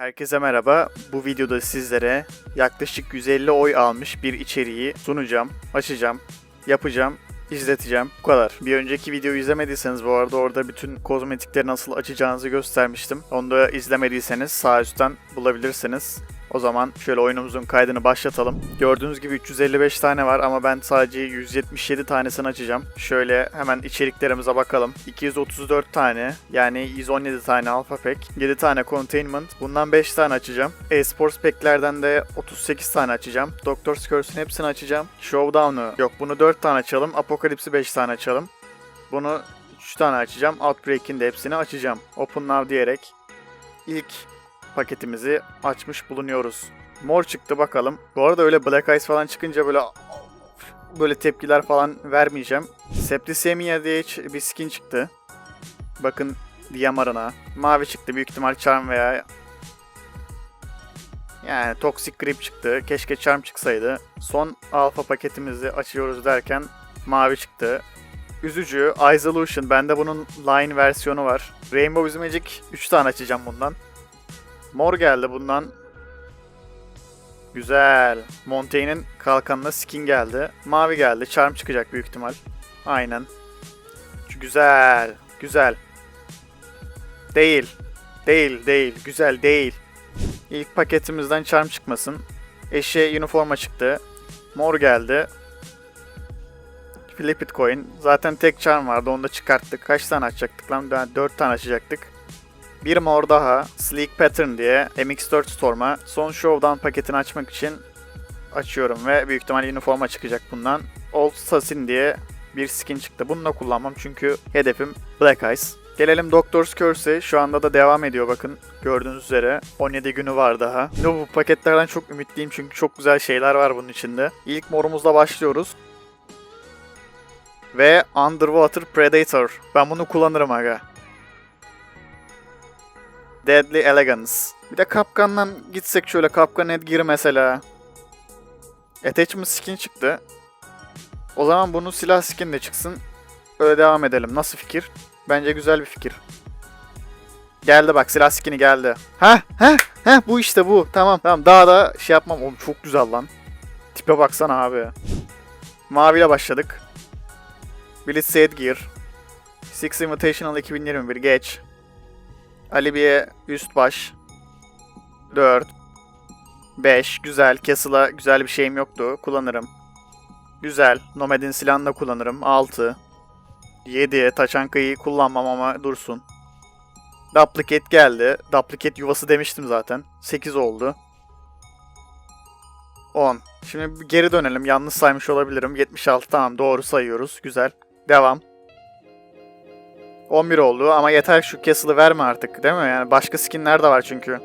Herkese merhaba. Bu videoda sizlere yaklaşık 150 oy almış bir içeriği sunacağım, açacağım, yapacağım, izleteceğim. Bu kadar. Bir önceki videoyu izlemediyseniz bu arada orada bütün kozmetikleri nasıl açacağınızı göstermiştim. Onu da izlemediyseniz sağ üstten bulabilirsiniz. O zaman şöyle oyunumuzun kaydını başlatalım. Gördüğünüz gibi 355 tane var ama ben sadece 177 tanesini açacağım. Şöyle hemen içeriklerimize bakalım. 234 tane yani 117 tane alpha pack, 7 tane containment. Bundan 5 tane açacağım. E-sports pack'lerden de 38 tane açacağım. Doctor's Curse'ün hepsini açacağım. Showdown'u yok bunu 4 tane açalım. Apocalypse'i 5 tane açalım. Bunu 3 tane açacağım. Outbreak'in de hepsini açacağım. Open Now diyerek ilk paketimizi açmış bulunuyoruz. Mor çıktı bakalım. Bu arada öyle Black Eyes falan çıkınca böyle böyle tepkiler falan vermeyeceğim. Septicemia diye bir skin çıktı. Bakın Diamarına. Mavi çıktı. Büyük ihtimal Charm veya yani Toxic Grip çıktı. Keşke Charm çıksaydı. Son alfa paketimizi açıyoruz derken mavi çıktı. Üzücü. Isolation. Bende bunun line versiyonu var. Rainbow Magic 3 tane açacağım bundan. Mor geldi bundan. Güzel. Montaigne'in kalkanına skin geldi. Mavi geldi. Charm çıkacak büyük ihtimal. Aynen. Güzel. Güzel. Değil. Değil, değil. Güzel değil. İlk paketimizden charm çıkmasın. Eşe üniforma çıktı. Mor geldi. Flip it coin. Zaten tek charm vardı onu da çıkarttık. Kaç tane açacaktık lan? 4 tane açacaktık. Bir mor daha Sleek Pattern diye MX4 Storm'a son Showdown paketini açmak için açıyorum ve büyük ihtimal üniforma çıkacak bundan. Old Assassin diye bir skin çıktı. Bunu da kullanmam çünkü hedefim Black Eyes. Gelelim Doctor's Curse'e. Şu anda da devam ediyor bakın. Gördüğünüz üzere 17 günü var daha. Yine bu paketlerden çok ümitliyim çünkü çok güzel şeyler var bunun içinde. İlk morumuzla başlıyoruz. Ve Underwater Predator. Ben bunu kullanırım aga. Deadly Elegance. Bir de Kapkan'dan gitsek şöyle Kapkan Edgear mesela. Attachment skin çıktı. O zaman bunun silah skin de çıksın. Öyle devam edelim. Nasıl fikir? Bence güzel bir fikir. Geldi bak silah skini geldi. Ha ha ha bu işte bu. Tamam tamam daha da şey yapmam. Oğlum çok güzel lan. Tipe baksana abi. Maviyle başladık. Blitz Edgear. Six Invitational 2021 geç. Alibi'ye üst baş. 4. 5. Güzel. Castle'a güzel bir şeyim yoktu. Kullanırım. Güzel. Nomad'in silahını da kullanırım. 6. 7. Taçanka'yı kullanmam ama dursun. Duplicate geldi. Duplicate yuvası demiştim zaten. 8 oldu. 10. Şimdi geri dönelim. Yanlış saymış olabilirim. 76 tamam doğru sayıyoruz. Güzel. Devam. 11 oldu ama yeter şu Castle'ı verme artık değil mi? Yani başka skinler de var çünkü.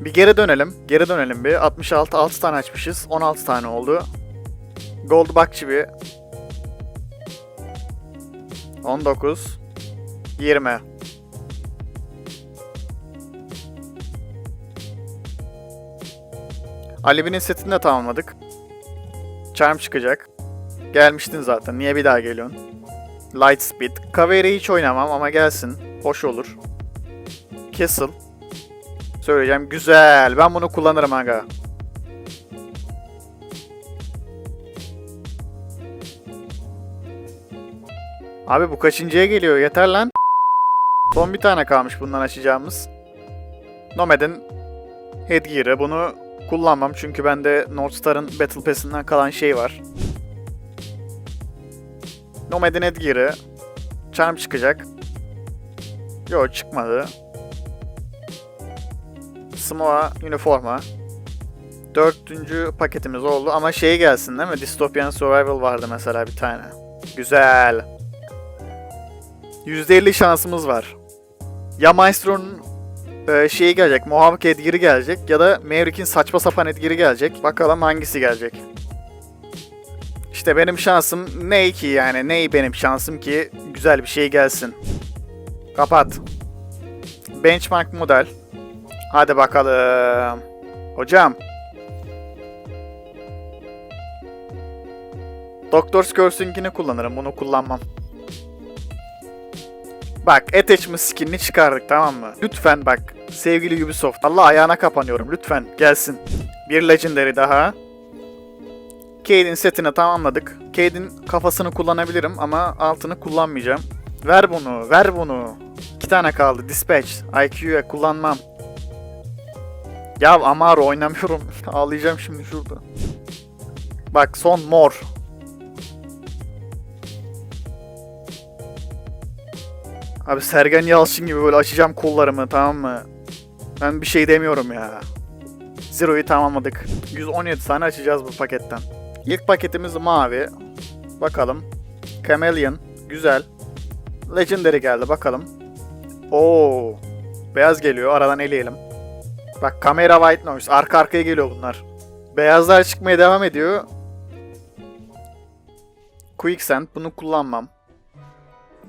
Bir geri dönelim. Geri dönelim bir. 66 6 tane açmışız. 16 tane oldu. Gold Bakçı bir. 19 20 Alibi'nin setini de tamamladık. Charm çıkacak. Gelmiştin zaten. Niye bir daha geliyorsun? Light Speed. Kaveri hiç oynamam ama gelsin. Hoş olur. Castle. Söyleyeceğim. Güzel. Ben bunu kullanırım aga. Abi bu kaçıncıya geliyor? Yeter lan. Son bir tane kalmış bundan açacağımız. Nomad'in headgear'ı. Bunu kullanmam çünkü bende Northstar'ın Battle Pass'inden kalan şey var. Nomad'in Edgear'ı. Charm çıkacak. Yo çıkmadı. Smoa üniforma. Dördüncü paketimiz oldu ama şey gelsin değil mi? Dystopian Survival vardı mesela bir tane. Güzel. %50 şansımız var. Ya Maestro'nun e, şeyi gelecek, Mohawk Edgear'ı gelecek ya da Maverick'in saçma sapan Edgear'ı gelecek. Bakalım hangisi gelecek. İşte benim şansım ne ki yani ney benim şansım ki güzel bir şey gelsin. Kapat. Benchmark model. Hadi bakalım. Hocam. Doctor's Curse'ünkini kullanırım. Bunu kullanmam. Bak attachment skinini çıkardık tamam mı? Lütfen bak sevgili Ubisoft. Allah ayağına kapanıyorum lütfen gelsin. Bir legendary daha. Cade'in setini tamamladık. Cade'in kafasını kullanabilirim ama altını kullanmayacağım. Ver bunu, ver bunu. İki tane kaldı. Dispatch. IQ'ya kullanmam. Ya Amaro oynamıyorum. Ağlayacağım şimdi şurada. Bak son mor. Abi Sergen Yalçın gibi böyle açacağım kollarımı tamam mı? Ben bir şey demiyorum ya. Zero'yu tamamladık. 117 tane açacağız bu paketten. İlk paketimiz mavi. Bakalım. Chameleon. Güzel. Legendary geldi bakalım. Oo. Beyaz geliyor. Aradan eleyelim. Bak kamera white noise. Arka arkaya geliyor bunlar. Beyazlar çıkmaya devam ediyor. Quicksand. Bunu kullanmam.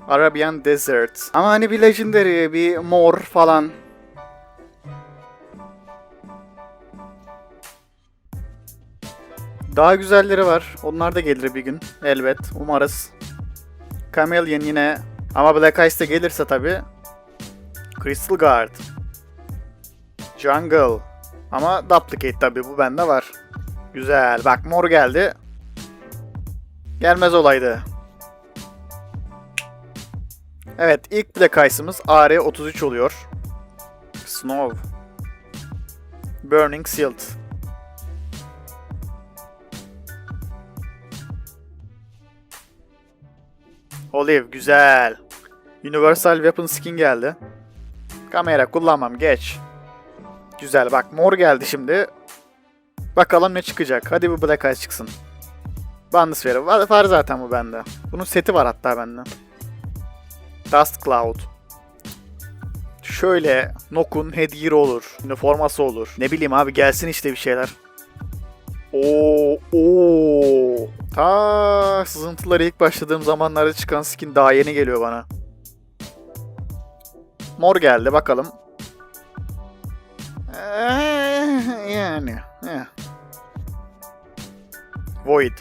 Arabian Desert. Ama hani bir Legendary, bir Mor falan. Daha güzelleri var. Onlar da gelir bir gün. Elbet. Umarız. Chameleon yine. Ama Black Ice de gelirse tabi. Crystal Guard. Jungle. Ama Duplicate tabi bu bende var. Güzel. Bak mor geldi. Gelmez olaydı. Evet ilk Black Ice'ımız AR-33 oluyor. Snow. Burning Shield. Olive güzel. Universal Weapon Skin geldi. Kamera kullanmam geç. Güzel bak mor geldi şimdi. Bakalım ne çıkacak. Hadi bu Black Ice çıksın. Bandisferi var, var zaten bu bende. Bunun seti var hatta bende. Dust Cloud. Şöyle Nokun headgear olur. Üniforması olur. Ne bileyim abi gelsin işte bir şeyler. Oo, oo. Ta sızıntıları ilk başladığım zamanlarda çıkan skin daha yeni geliyor bana. Mor geldi bakalım. Ee, yani. eh. Void.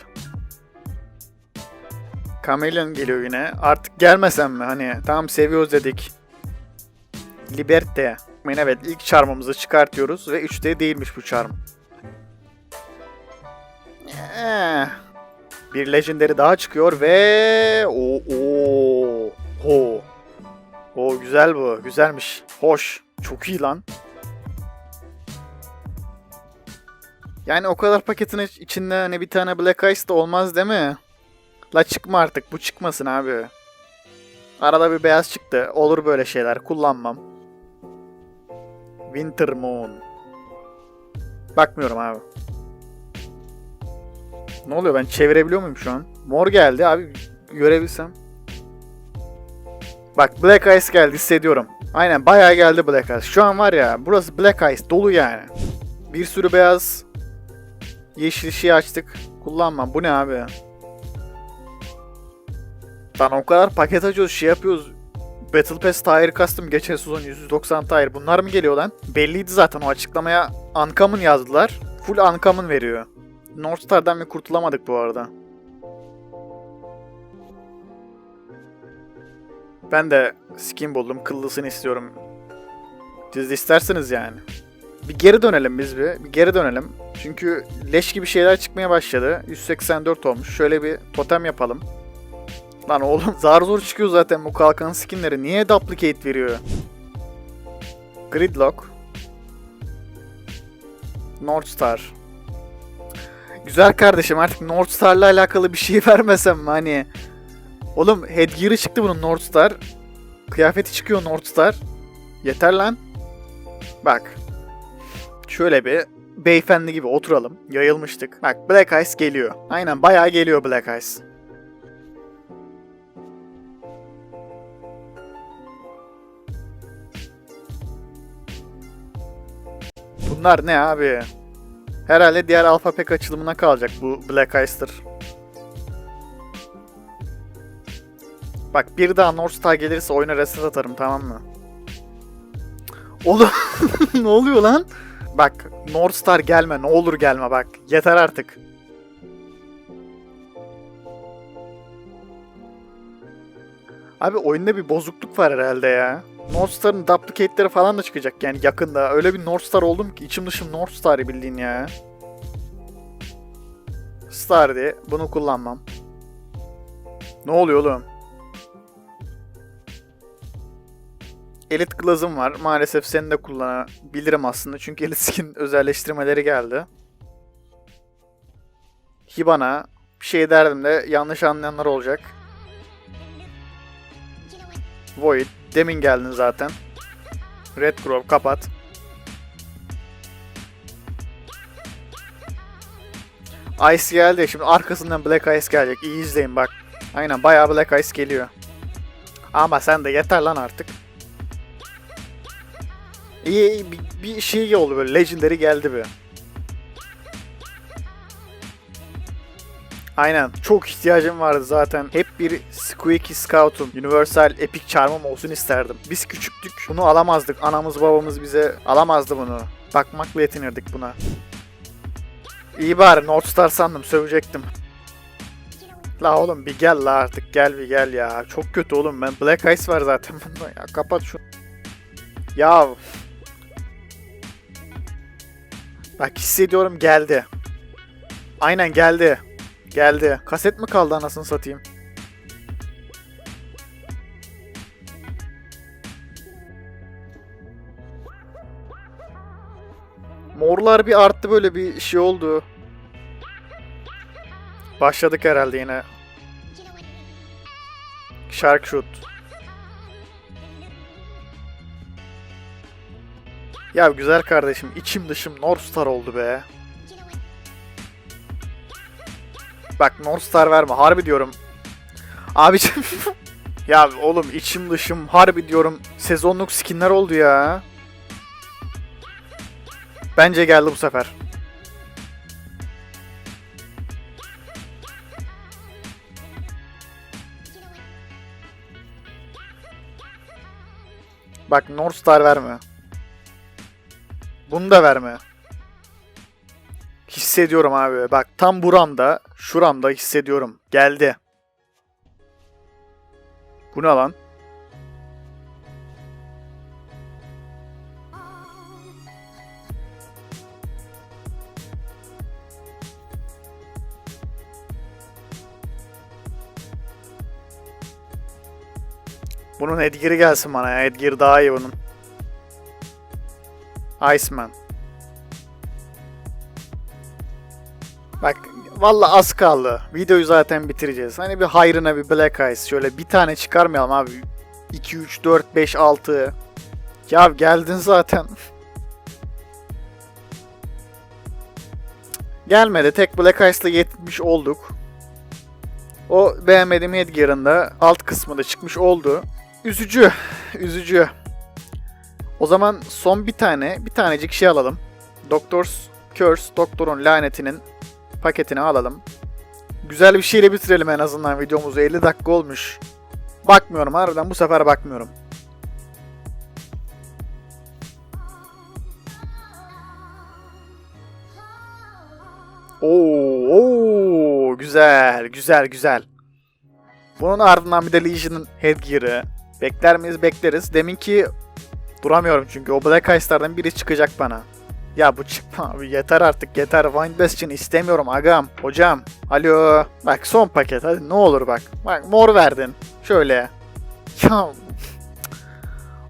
Chameleon geliyor yine. Artık gelmesem mi? Hani tamam seviyoruz dedik. Liberte. Evet ilk charmımızı çıkartıyoruz ve 3D değilmiş bu charm. Eh. Bir legendary daha çıkıyor ve o o o o güzel bu. Güzelmiş. Hoş. Çok iyi lan. Yani o kadar paketin iç- içinde hani bir tane Black Ice de olmaz değil mi? La çıkma artık. Bu çıkmasın abi. Arada bir beyaz çıktı. Olur böyle şeyler. Kullanmam. Winter Moon. Bakmıyorum abi. Ne oluyor ben çevirebiliyor muyum şu an? Mor geldi abi görebilsem. Bak Black Ice geldi hissediyorum. Aynen bayağı geldi Black Ice. Şu an var ya burası Black Ice dolu yani. Bir sürü beyaz yeşil şey açtık. Kullanmam. Bu ne abi? Lan o kadar paket açıyoruz şey yapıyoruz. Battle Pass Tire Custom geçen sezon 190 Tire. Bunlar mı geliyor lan? Belliydi zaten o açıklamaya. Uncommon yazdılar. Full Uncommon veriyor. Northstar'dan bir kurtulamadık bu arada. Ben de skin buldum. Kıllısını istiyorum. Siz isterseniz yani. Bir geri dönelim biz bir. Bir geri dönelim. Çünkü leş gibi şeyler çıkmaya başladı. 184 olmuş. Şöyle bir totem yapalım. Lan oğlum zar zor çıkıyor zaten bu kalkan skinleri. Niye duplicate veriyor? Gridlock. Northstar. Güzel kardeşim artık Northstar'la alakalı bir şey vermesem mi hani? Oğlum headgear'ı çıktı bunun Northstar. Kıyafeti çıkıyor Northstar. Yeter lan. Bak. Şöyle bir beyefendi gibi oturalım. Yayılmıştık. Bak Black Ice geliyor. Aynen bayağı geliyor Black Ice. Bunlar ne abi? Herhalde diğer alfa pack açılımına kalacak bu Black Ice'dır. Bak bir daha Northstar gelirse oyuna reset atarım tamam mı? Oğlum ne oluyor lan? Bak Northstar gelme ne olur gelme bak. Yeter artık. Abi oyunda bir bozukluk var herhalde ya. North Star'ın duplicate'leri falan da çıkacak yani yakında. Öyle bir North Star oldum ki içim dışım North Star bildiğin ya. Star diye bunu kullanmam. Ne oluyor oğlum? Elite Glass'ım var. Maalesef seni de kullanabilirim aslında. Çünkü Elite Skin özelleştirmeleri geldi. Hibana bir şey derdim de yanlış anlayanlar olacak. Void. Demin geldin zaten. Red Grove kapat. Ice geldi. Şimdi arkasından Black Ice gelecek. İyi izleyin bak. Aynen bayağı Black Ice geliyor. Ama sen de yeter lan artık. İyi, iyi bir, bir şey oldu böyle. Legendary geldi bir. Aynen. Çok ihtiyacım vardı zaten. Hep bir Squeaky Scout'um, Universal Epic Charm'ım olsun isterdim. Biz küçüktük. Bunu alamazdık. Anamız babamız bize alamazdı bunu. Bakmakla yetinirdik buna. İyi bari North Star sandım sövecektim. La oğlum bir gel la artık gel bir gel ya. Çok kötü oğlum ben Black Ice var zaten bunda ya kapat şu. Ya. Bak hissediyorum geldi. Aynen geldi. Geldi. Kaset mi kaldı anasını satayım? Morlar bir arttı böyle bir şey oldu. Başladık herhalde yine. Shark Shoot. Ya güzel kardeşim içim dışım North Star oldu be. Bak North Star verme harbi diyorum. Abicim ya oğlum içim dışım harbi diyorum sezonluk skinler oldu ya. Bence geldi bu sefer. Bak North Star verme. Bunu da verme. Hissediyorum abi. Bak tam buramda, şuramda hissediyorum. Geldi. Bu ne lan? Bunun Edgar'ı gelsin bana ya. Edgar daha iyi bunun. Iceman. Valla az kaldı. Videoyu zaten bitireceğiz. Hani bir hayrına bir Black Ice şöyle bir tane çıkarmayalım abi. 2, 3, 4, 5, 6. Ya geldin zaten. Gelmedi. Tek Black Ice'la yetmiş olduk. O beğenmediğim Edgar'ın da alt kısmı da çıkmış oldu. Üzücü. Üzücü. O zaman son bir tane, bir tanecik şey alalım. Doctor's Curse, Doktorun lanetinin paketini alalım. Güzel bir şeyle bitirelim en azından videomuzu. 50 dakika olmuş. Bakmıyorum harbiden bu sefer bakmıyorum. Oo, oo, güzel, güzel, güzel. Bunun ardından bir de Legion'ın headgear'ı. Bekler miyiz? Bekleriz. Deminki duramıyorum çünkü o Black Ice'lardan biri çıkacak bana. Ya bu çıkma abi yeter artık yeter. Wind Bastion istemiyorum agam. Hocam. Alo. Bak son paket hadi ne olur bak. Bak mor verdin. Şöyle. Ya.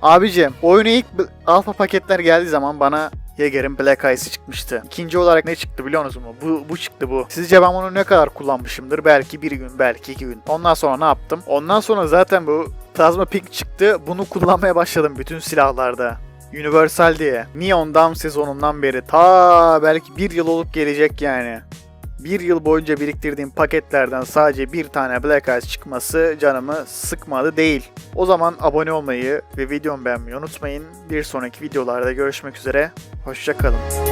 Abicim oyuna ilk alfa paketler geldiği zaman bana Jaeger'in Black Ice'ı çıkmıştı. İkinci olarak ne çıktı biliyor musunuz mu? Bu, bu çıktı bu. Sizce ben bunu ne kadar kullanmışımdır? Belki bir gün, belki iki gün. Ondan sonra ne yaptım? Ondan sonra zaten bu Plasma Pink çıktı. Bunu kullanmaya başladım bütün silahlarda. Universal diye. Neon Dawn sezonundan beri ta belki bir yıl olup gelecek yani. Bir yıl boyunca biriktirdiğim paketlerden sadece bir tane Black Ice çıkması canımı sıkmadı değil. O zaman abone olmayı ve videomu beğenmeyi unutmayın. Bir sonraki videolarda görüşmek üzere. Hoşçakalın.